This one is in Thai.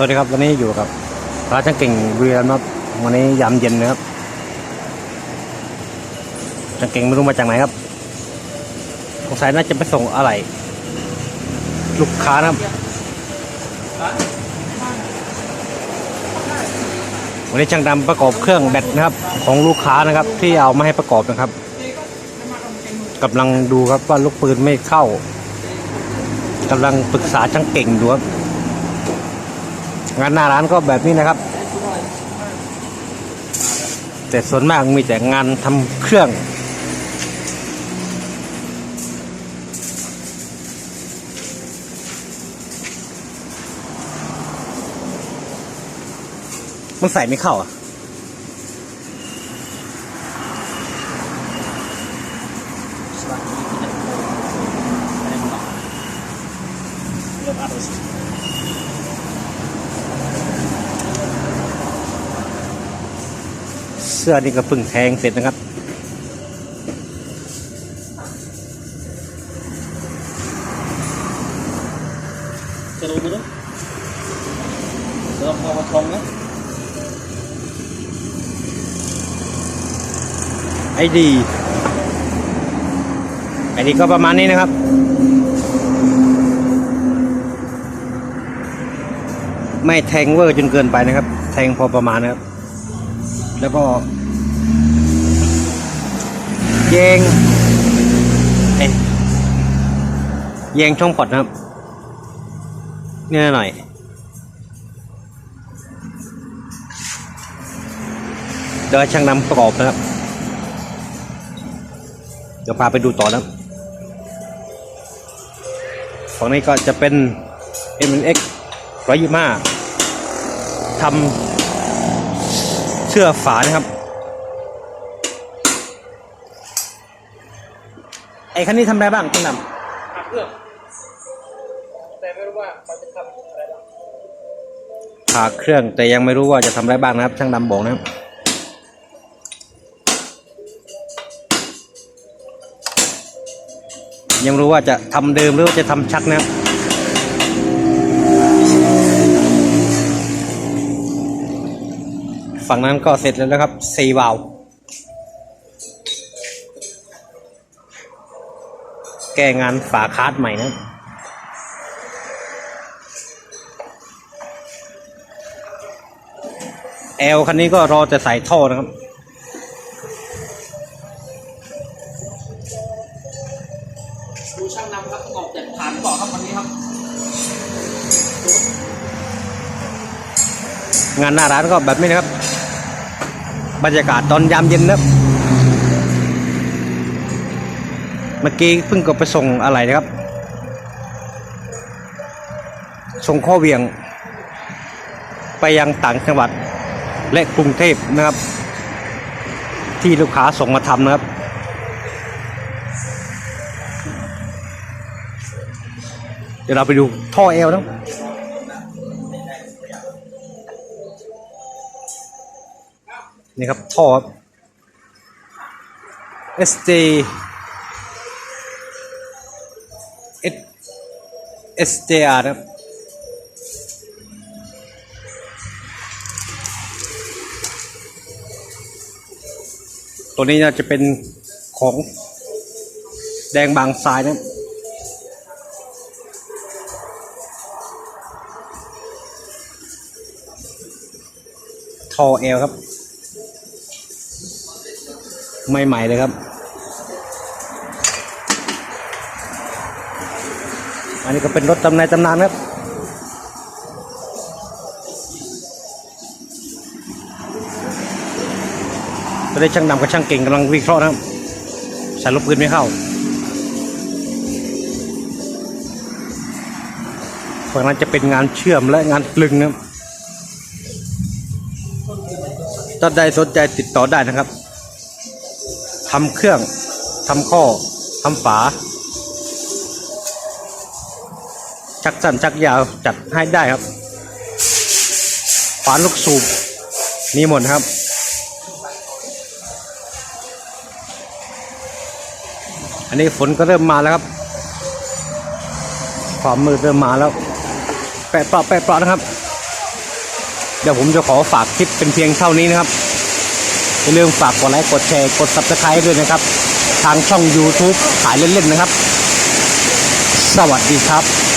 สวัสดีครับวันนี้อยู่กับร้านช่างเก่งบุรีย์ครับวันนี้ยามเย็นนะครับช่างเก่งไม่รู้มาจากไหนครับสงสัยน่าจะไปส่งอะไร ลูกค้านะครับ วันนี้ช่างดำประกอบเครื่องแบตนะครับ ของลูกค้านะครับ ที่เอามาให้ประกอบนะครับกำลังดูครับว่าลูกปืนไม่เข้ากำลังปรึกษาช่างเก่งดูครับ งานหน้าร้านก็แบบนี้นะครับ แต่ส่วนมากมีแต่งานทำเครื่องมันใส่ไม่เข้าอะเสื้อนี่ก็เพิ่งแทงเสร็จนะครับ Seru gitu. Dalam potongnya. ไอดีไอดีก็ประมาณนี้นะครับไม่แทงเวอร์จนเกินไปนะครับ แทงพอประมาณนะครับ แล้วก็ แยงเอ้ยแยงช่องพอดนะครับเนี่ยหน่อยเดี๋ยวให้ช่างนำประกอบนะครับ เดี๋ยวพาไปดูต่อนะครับฝั่งนี้ก็จะเป็น m n x 125ทำเสื้อฝานะครับ ไอ้คันนี้ทำอะไรบ้างช่างนหักเครื่อง แต่ไม่รู้ว่ามันจะทำอะไรบ้างำผ่าเครื่องแต่ยังไม่รู้ว่าจะทำอะไรบ้างนะครับ ช่างดำบอกนะครับยังรู้ว่าจะทำเดิมหรือว่าจะทำชักนะครับ ฝั่งนั้นก็เสร็จแล้วนะครับสี่วาล์ว แก้งานฝาคาร์ดใหม่นะครับแอลคันนี้ก็รอจะใส่ท่อนะครับ ดูช่างนำครับประกอบเสร็จผ่านต่อครับวันนี้ครับ งานหน้าร้านก็แบบนี้นะครับ บรรยากาศตอนยามเย็นนะครับ เมื่อกี้เพิ่งก็ไปส่งอะไรนะครับ ส่งข้อเวียง ไปยังต่างจังหวัดและกรุงเทพนะครับ ที่ลูกค้าส่งมาทำนะครับ เดี๋ยวเราไปดูท่อเอลนะนี่ครับท่อ SJ SJR ครับตัวนี้น่าจะเป็นของแดงบางทรายนะทอเอลครับ ใหม่ ๆ เลยครับ อันนี้ก็เป็นรถตำนานตำนานครับตอนนี้ช่างดำกับช่างเก่งกำลังวิเคราะห์นะครับใส่ลูกปืนไม่เข้าฝั่งนั้นจะเป็นงานเชื่อมและงานกลึงนะครับถ้าใดสนใจติดต่อได้นะครับทำเครื่องทำข้อทำฝา ชักสั้นชักยาวจัดให้ได้ครับฝาลูกสูบมีหมดครับ อันนี้ฝนก็เริ่มมาแล้วครับ ความมืดเริ่มมาแล้ว แปะเปราะแปะเปราะนะครับ เดี๋ยวผมจะขอฝากคลิปเป็นเพียงเท่านี้นะครับอย่าลืมฝากกดไลค์กดแชร์กด subscribe ด้วยนะครับ ทางช่อง YouTube ขายเล่นๆนะครับ สวัสดีครับ